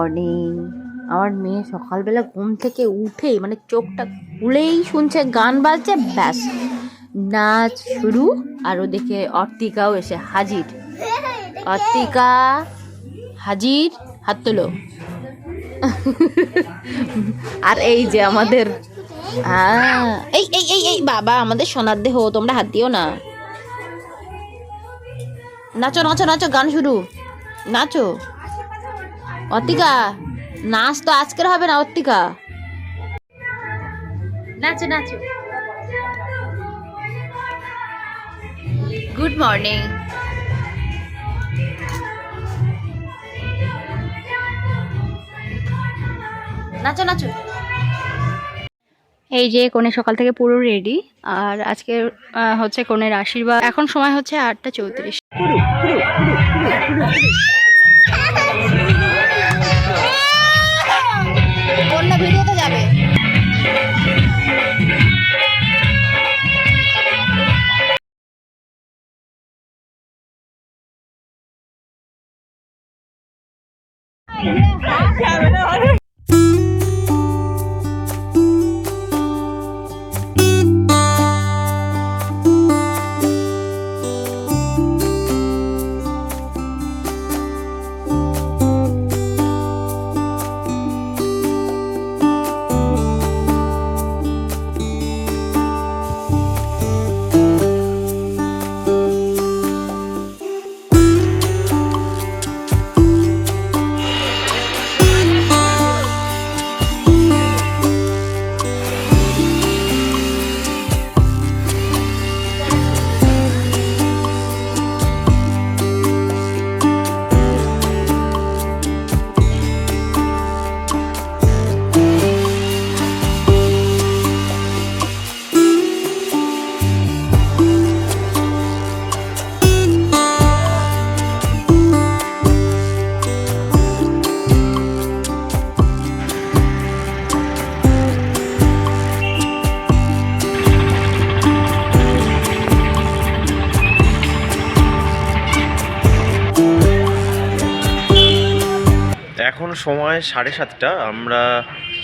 Morning আমার মেয়ে সকালবেলা ঘুম থেকে উঠেই মানে চোখটা খুলেই শুনছে গান বাজছে ব্যাস। নাচ শুরু আর ওদিকে অর্তিকাও এসে হাজির। অর্তিকা হাজির হাত তোলো। আর এই যে আমাদের আহ, এই এই এই এই বাবা আমাদের সোনার দেহ তোমরা হাত দিও না। নাচো নাচো নাচো গান শুরু। নাচো। অত্তিকা নাচ তো আজকের হবে না অত্তিকা নাচো নাচো। গুড মর্নিং নাচো নাচো। এই যে কনে সকাল থেকে পুরো রেডি আর আজকে হচ্ছে কনের আশীর্বাদ। এখন সময় হচ্ছে আটটা চৌত্রিশ। কন্যা ভিডিওতে যাবে। সময় সাড়ে সাতটা। আমরা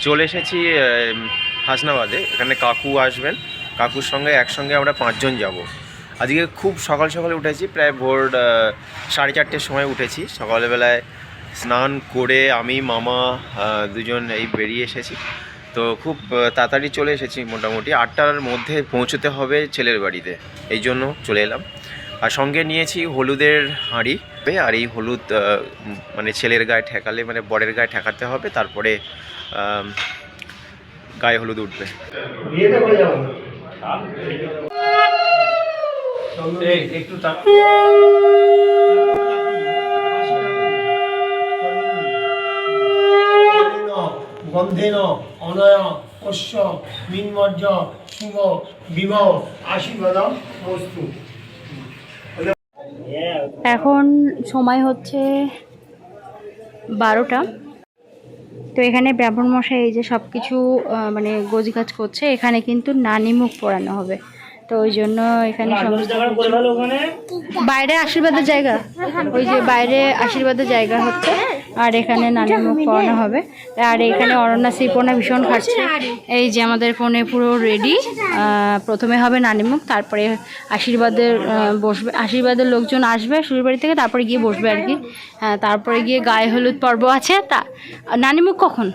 চলে এসেছি হাসনাবাদে। এখানে কাকু আসবেন। কাকুর সঙ্গে একসঙ্গে আমরা পাঁচজন যাব। আজকে খুব সকাল সকালে উঠেছি, প্রায় ভোর সাড়ে চারটের সময় উঠেছি। সকালবেলায় স্নান করে আমি, মামা দুজন এই বেরিয়ে এসেছি। তো খুব তাড়াতাড়ি চলে এসেছি মোটামুটি। আটটার মধ্যে পৌঁছতে হবে ছেলের বাড়িতে। এই জন্য চলে এলাম। আর সঙ্গে নিয়েছি হলুদের হাঁড়ি আর এই হলুদ মানে ছেলের গায়ে ঠেকালে মানে বরের গায়ে ঠেকাতে হবে তারপরে গায়ে হলুদ উঠবে। গন্ধেন অনয় অশ্ব মিনমর্য শুভ বিবাহ আশীর্বাদ বস্তু। এখন সময় হচ্ছে বারোটা। তো এখানে ব্রাহ্মণ মশাই এই যে সব কিছু মানে গজি কাজ করছে এখানে কিন্তু নানি মুখ পড়ানো হবে। তো ওই জন্য এখানে বাইরে আশীর্বাদের জায়গা ওই যে বাইরে আশীর্বাদের জায়গা হচ্ছে। আর এখানে নানি মুখ পড়ানো হবে। আর এখানে অরণ্যা শ্রীপর্ণা ভীষণ খাচ্ছে। এই যে আমাদের ফোনে পুরো রেডি প্রথমে হবে নানিমুখ তারপরে আশীর্বাদের বসবে। আশীর্বাদের লোকজন আসবে শ্বশুর বাড়ি থেকে তারপরে গিয়ে বসবে আর কি। হ্যাঁ তারপরে গিয়ে গায়ে হলুদ পর্ব আছে। তা নানিমুখ কখন?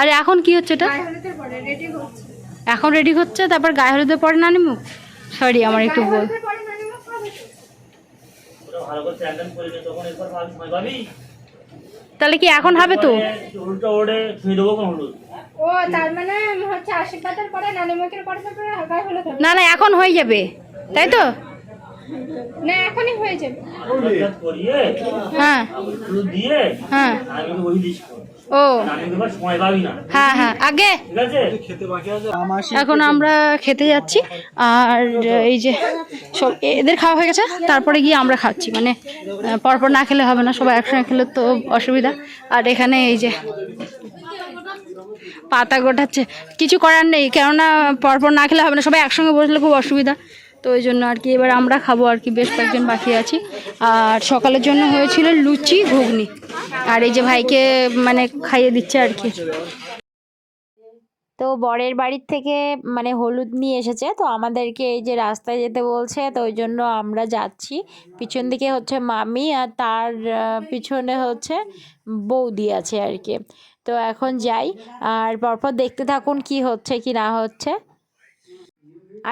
আরে এখন কি হচ্ছে এটা? এখন রেডি হচ্ছে তারপর গায়ে হলুদের পরে নানিমুখ? সরি আমার একটু বল তাহলে কি এখন হবে তো? উল্টো ওড়ে ছুঁয়ে দেবো কোন হলুদ। ও তার মানে হচ্ছে আশীর্বাদের পরে নানিমুখের পরে তারপরে গায়ে হলুদ না না এখন হয়ে যাবে। তাই তো? না এখনই হয়ে যাবে। হ্যাঁ। হ্যাঁ। আমি ওই দিস ও। হ্যাঁ হ্যাঁ আগে। এখন আমরা খেতে যাচ্ছি। আর এই যে সব এদের খাওয়া হয়ে গেছে, তারপরে গিয়ে আমরা খাচ্ছি। মানে পরপর না খেলে হবে না, সবাই একসঙ্গে খেলে তো অসুবিধা। আর এখানে এই যে পাতা গোটাচ্ছে। কিছু করার নেই, কেননা পরপর না খেলে হবে না, সবাই একসঙ্গে বসলে খুব অসুবিধা। তো ওই জন্য আর কি এবার আমরা খাব আর কি, বেশ কয়েকজন বাকি আছি। আর সকালের জন্য হয়েছিল লুচি, ঘুগনি। আর এই যে ভাইকে মানে খাইয়ে দিচ্ছে আর কি। তো বরের বাড়ির থেকে মানে হলুদ নিয়ে এসেছে। তো আমাদেরকে এই যে রাস্তায় যেতে বলছে, তো ওই জন্য আমরা যাচ্ছি। পিছন দিকে হচ্ছে মামি আর তার পিছনে হচ্ছে বৌদি আছে আর কি। তো এখন যাই, আর পরপর দেখতে থাকুন কি হচ্ছে, কি না হচ্ছে।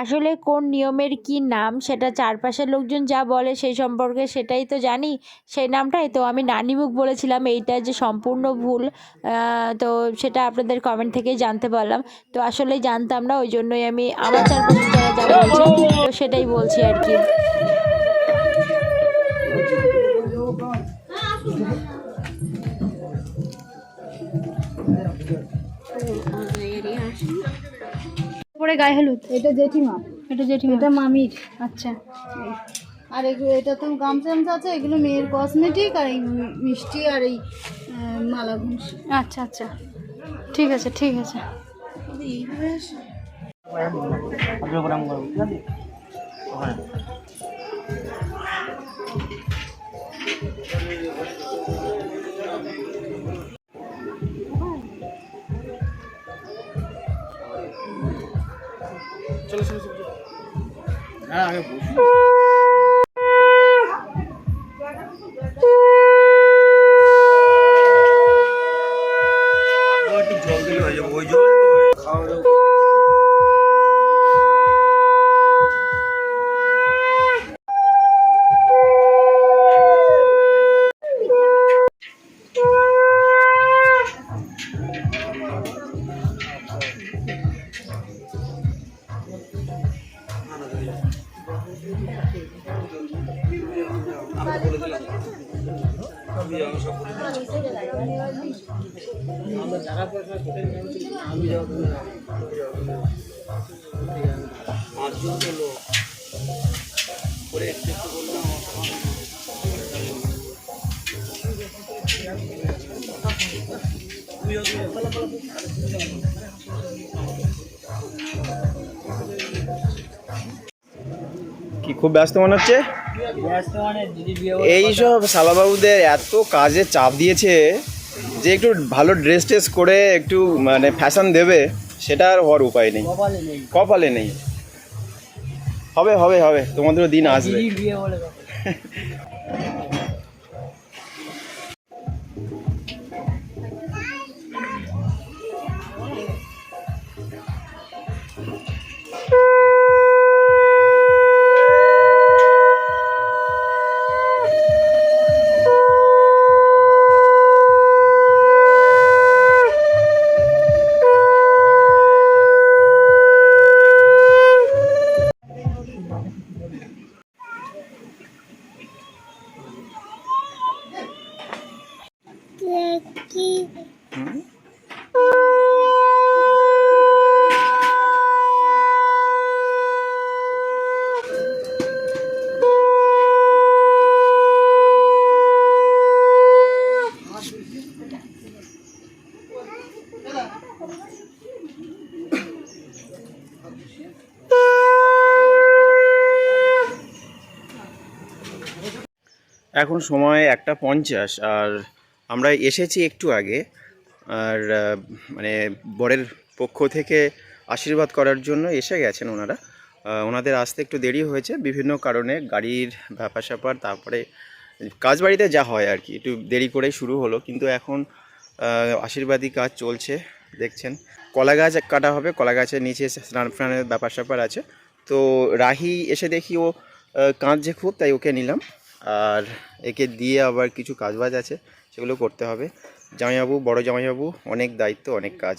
আসলে কোন নিয়মের কি নাম, সেটা চারপাশের লোকজন যা বলে সেই সম্পর্কে সেটাই তো জানি। সেই নামটাই তো আমি নানিমুখ বলেছিলাম, এইটা যে সম্পূর্ণ ভুল তো সেটা আপনাদের কমেন্ট থেকেই জানতে পারলাম। তো আসলে জানতাম না, ওই জন্যই আমি আমার চারপাশে যারা যা বলছে তো সেটাই বলছি আর কি। পরে গায়ে হলুদ? এটা জেঠিমা। এটা জেঠিমা। এটা মামির। আচ্ছা। আর এগুলো এটা তো গামছা গামছা আছে এগুলো মেয়ের কসমেটিক আর এই মিষ্টি আর এই মালা ঘুষ। আচ্ছা আচ্ছা। ঠিক আছে ঠিক আছে। 咱俩又不去。কি খুব ব্যস্ত মনে হচ্ছে? মানে সালাবাবুদের এই সব শালাবাবুদের এত কাজে চাপ দিয়েছে যে একটু ভালো ড্রেস টেস করে একটু মানে ফ্যাশন দেবে সেটা আর হওয়ার উপায় নেই। কপালে নেই। হবে হবে হবে তোমাদেরও দিন আসবে। এখন সময় একটা পঞ্চাশ, আর আমরা এসেছি একটু আগে, আর মানে বরের পক্ষ থেকে আশীর্বাদ করার জন্য এসে গেছেন ওনারা। ওনাদের আসতে একটু দেরি হয়েছে, বিভিন্ন কারণে গাড়ির ব্যাপার স্যাপার তারপরে কাজ বাড়িতে যা হয় আর কি, একটু দেরি করে শুরু হলো, কিন্তু এখন আশীর্বাদী কাজ চলছে, দেখছেন। কলা গাছ কাটা হবে, কলা গাছের নিচে স্নান ফ্নানের ব্যাপার স্যাপার আছে। তো রাহি এসে দেখি ও কাঁদছে খুব, তাই ওকে নিলাম। আর একে দিয়ে আবার কিছু কাজবাজ আছে, সেগুলো করতে হবে। জামাইবাবু, বড় জামাইবাবু, অনেক দায়িত্ব, অনেক কাজ।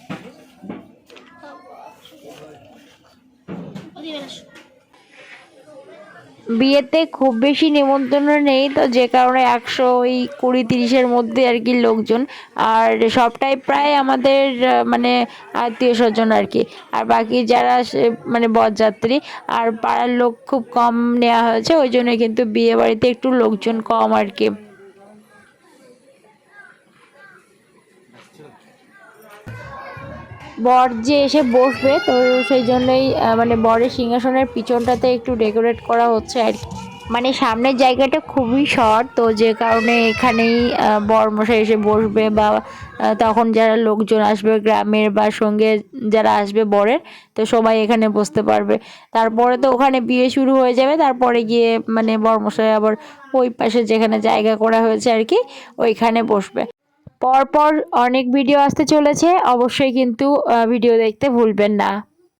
বিয়েতে খুব বেশি নিমন্ত্রণ নেই, তো যে কারণে একশো ওই কুড়ি তিরিশের মধ্যে আর কি লোকজন। আর সবটাই প্রায় আমাদের মানে আত্মীয় স্বজন আর কি। আর বাকি যারা মানে বরযাত্রী, আর পাড়ার লোক খুব কম নেওয়া হয়েছে, ওই জন্য কিন্তু বিয়ে বাড়িতে একটু লোকজন কম আর কি। বর যে এসে বসবে তো সেই জন্যই মানে বরের সিংহাসনের পিছনটাতে একটু ডেকোরেট করা হচ্ছে আর কি। মানে সামনের জায়গাটা খুবই শর্ট তো যে কারণে এখানেই আহ, বর মশাই এসে বসবে বা তখন যারা লোকজন আসবে গ্রামের বা সঙ্গে যারা আসবে বরের তো সবাই এখানে বসতে পারবে। তারপরে তো ওখানে বিয়ে শুরু হয়ে যাবে তারপরে গিয়ে মানে বরমশাই আবার ওই পাশে যেখানে জায়গা করা হয়েছে আর কি ওইখানে বসবে। পরপর অনেক ভিডিও আসতে চলেছে অবশ্যই কিন্তু ভিডিও দেখতে ভুলবেন না।